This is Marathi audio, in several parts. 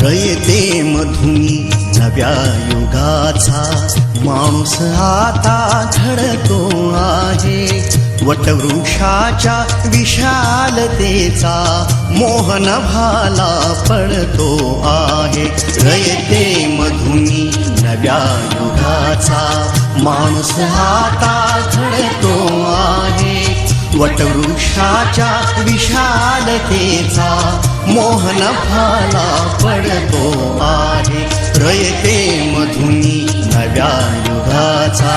रयते मधुनी नव्या युगाचा माणूस आता घडतो आहे. वटवृक्षाच्या विशालतेचा मोहन भाला पडतो आहे. रयते मधुनी नव्या युगाचा माणूस हाता झडतो आहे. वटवृक्षाच्या विशालतेचा मोहन भाला पडतो आहे. रयते मधुनी नव्या युगाचा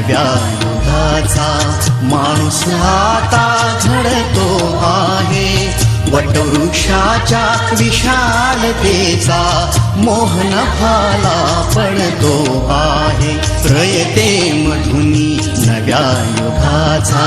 नव्या युगाचा माणूस आता झडतो आहे. वटवृक्षाच्या विशालतेचा मोहन फाला पडतो आहे. प्रयते मधुनी नव्या युगाचा.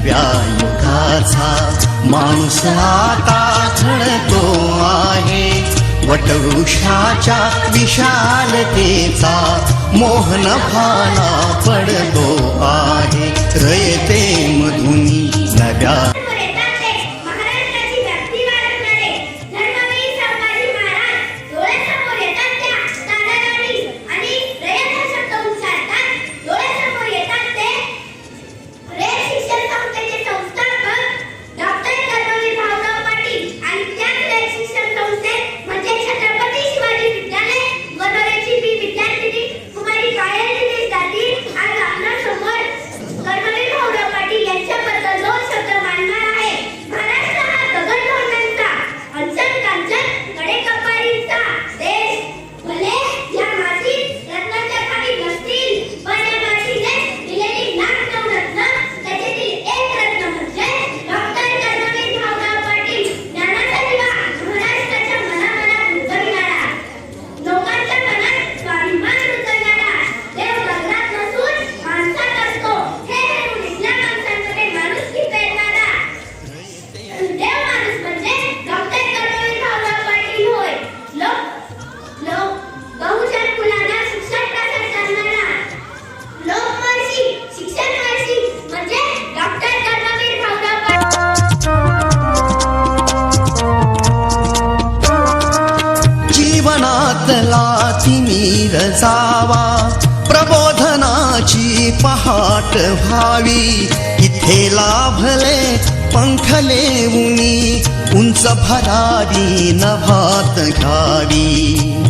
नव्या युगाचा माणूस आता घडतो आहे. वटवृक्षाच्या विशालतेचा मोहन भाला पडतो आहे. रयते मधुनी नव्या तिमीर जावा प्रबोधनाची पहाट व्हावी. इथे लाभले पंखले उनी उंच भरारी नभात घ्यावी.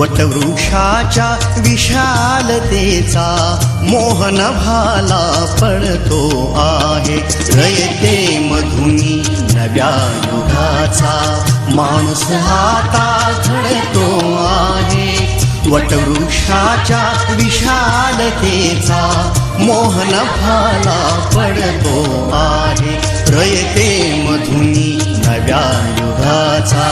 वटवृक्षाच्या विशालतेचा मोहन भाला पडतो आहे. रयते मधुनी नव्या युगाचा माणूस हाता झडतो आहे. वटवृक्षाच्या विशालतेचा मोहन भाला पडतो आहे. रयते मधुनी नव्या युगाचा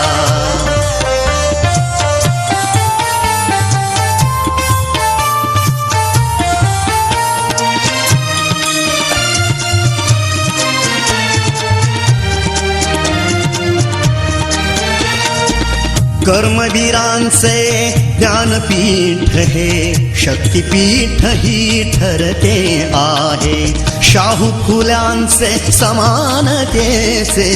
कर्मवीरांचे ज्ञानपीठ हे शक्तिपीठ ही ठरते आहे. शाहू फुल्यांचे समानतेचे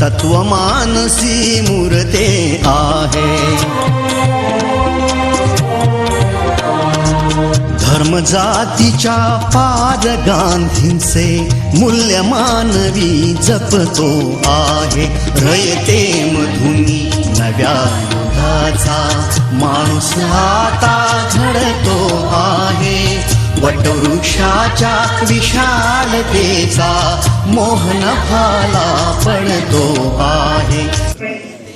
तत्वमानसी मूर्ते आहे. धर्म जातीच्या पार गांधींचे मूल्य मानवी जपतो आहे रयते मधुनी नव्या युगाचा माणूस आता घडतो आहे वटवृक्षाच्या विशालतेचा मोहन फाला पडतो आहे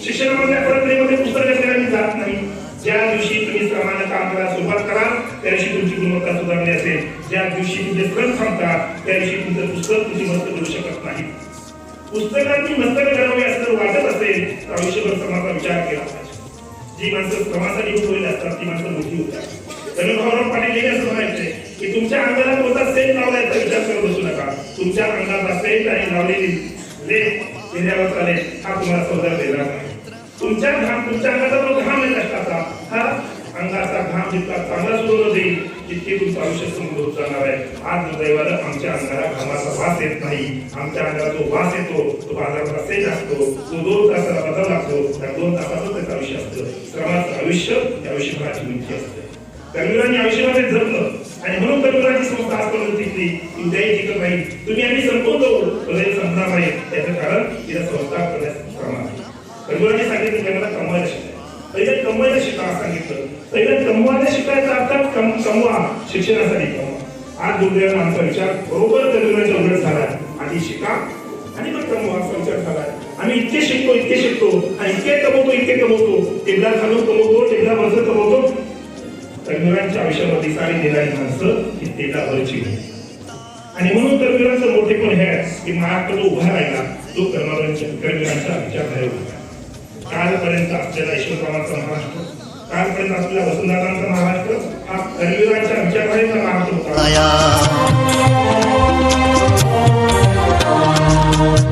शिक्षणामधल्या परंपरेमध्ये पुस्तकं करावी जात नाही ज्या दिवशी तुम्ही श्रमानं काम करायला सुरुवात कराल त्या दिवशी तुमची गुणवत्ता सुधारली असेल ज्या दिवशी तुमचे श्रम थांबतात त्या दिवशी तुमचं पुस्तक तुमची मस्त करू शकत नाही. पुस्तकांनी मस्तक घडवली असं जर वाटत असेल तर आयुष्यभर श्रमाचा विचार केला पाहिजे. जी माणसं श्रमासाठी होईल असतात ती माणसं मोठी होतात. रवींद्रनाथ पाटील हे असं म्हणायचे की तुमच्या अंगाला कोणता सेल लावला याचा विचार करत बसू नका. तुमच्या अंगाला सेल आणि लावलेली लेप चेहऱ्यावर चालेल हा तुम्हाला सौदा देणार नाही. तुमच्या घाम तुमच्या अंगाचा जो घाम आहे कष्टाचा हा अंगाचा घाम जितका चांगला सुरू देईल तितके तुमचं आयुष्य समोर होत जाणार आहे. आज दुर्दैवानं आमच्या अंगाला घामाचा वास येत नाही. आमच्या अंगाला जो वास येतो तो बाजाराचा सेट असतो तो दोन तासाला बदल लागतो. त्या दोन तासातच त्याचं आयुष्य असतं. श्रमाचं आयुष्य या आयुष्यभराची उंची असते. कर्मवीरांनी आयुष्यामध्ये जगलं. आणि म्हणून कर्मवीरांची संस्था आजपर्यंत टिकली उद्याही टिकत नाही. तुम्ही आम्ही संपवून जाऊ संपणार नाही. याचं कारण तिला संस्था करण्यास श्रम आहे. कर्मवीरांनी सांगितलं की मला कमवायला शिकाय पहिले कमवायला शिका सांगितलं. पहिले कमवायला शिकायचा अर्थात कम कमवा शिक्षणासाठी कमवा. आज दुर्दैवानं आमचा विचार बरोबर कर्मवीरांच्या उलट झाला आधी शिका आणि मग कमवा असा विचार झाला आम्ही इतके शिकतो इतके शिकतो आणि इतके कमवतो इतके कमवतो. टेबला खालून कमवतो टेबला माणसं कमवतो. कर्मवीरांच्या आयुष्यामध्ये सारी देणारी माणसं ही तेलावरची आणि म्हणून कर्मवीरांचं मोठे कोण हे की महाराष्ट्र जो उभा राहिला तो कर्मवीरांच्या कर्मवीरांचा विचार झाला कालपर्यंत आपल्याला ईश्वररावांचा महाराष्ट्र कालपर्यंत आपल्याला वसुंधरांचा महाराष्ट्र हा कर्मवीरांच्या विचारधारेचा महाराष्ट्र होता. माया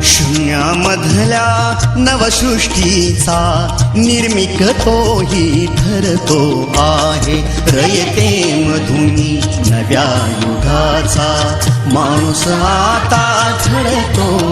शून्यामधल्या नवसृष्टीचा निर्मिक तोही ठरतो आहे. रयते मधुनी नव्या युगाचा. माणूस आता ठरतो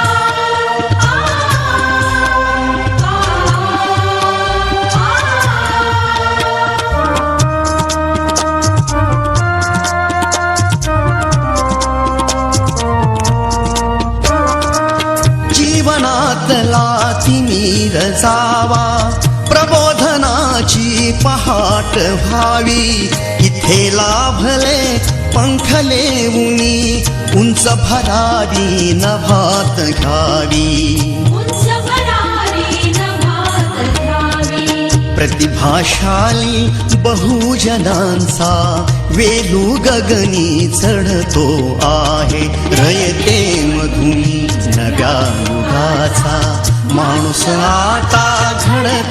वाट व्हावी. इथे लाभले पंखले उनी उंच भरावी नभात घ्यावी. प्रतिभाशाली बहुजनांचा वेलू गगनी चढतो आहे. रयते मधुनी नव्या युगाचा. माणूस आता घडत